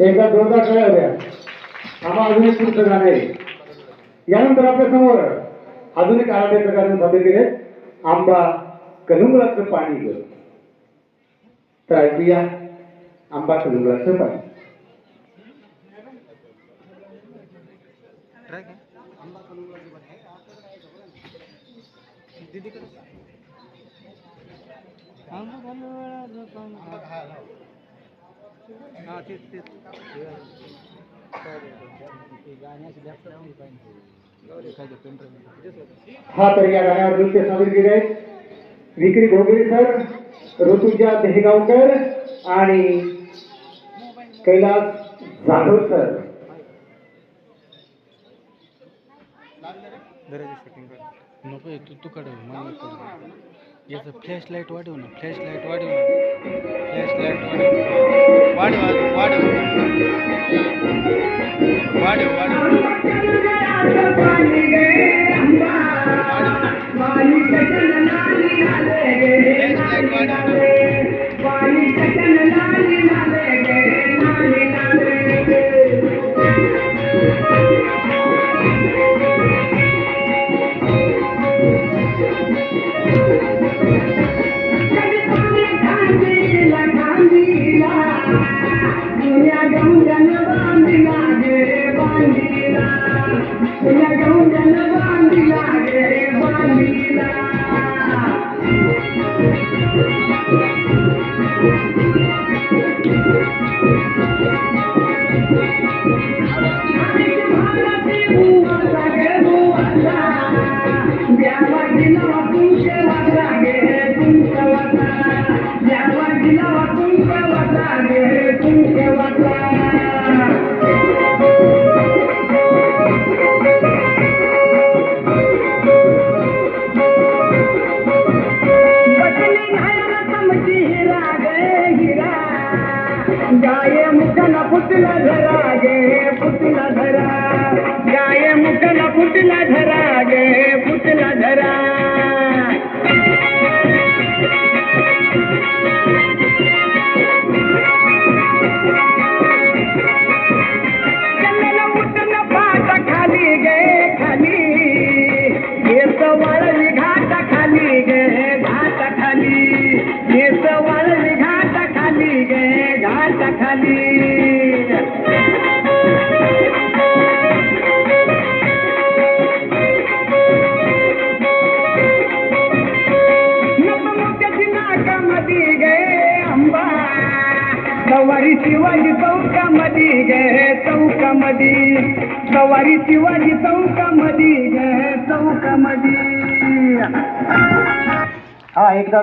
एकदा जोरदार कळ्या होत्या आम्हा अजून एक समोर एक आराध्य प्रकारे सादर आंबा कलुंगलाचं पाणी ग तर ऐकूया आंबा कलुंगलाचं पाणी दीदी हा तेच तेच. हा तर या गाण्यावर नृत्य सादर केले आहेत विक्री भोगरे सर ऋतुजा देहगावकर आणि कैलास जाधव सर दराची सेटिंग कर yes flash light what do you know Flashlight. what do you know Flashlight. what do you know what do you know We are going down. धरा गाये मुखला फुटला धरा गे फुटला धरा। कन्याला उठला पाट खाली गे वाळली घाट खाली गे घाट खाली। खाली गे सवारी शिवाजी चौकामध्ये गे चौकामध्ये सवारी शिवाजी चौकामध्ये गे चौकामध्ये हा एकदा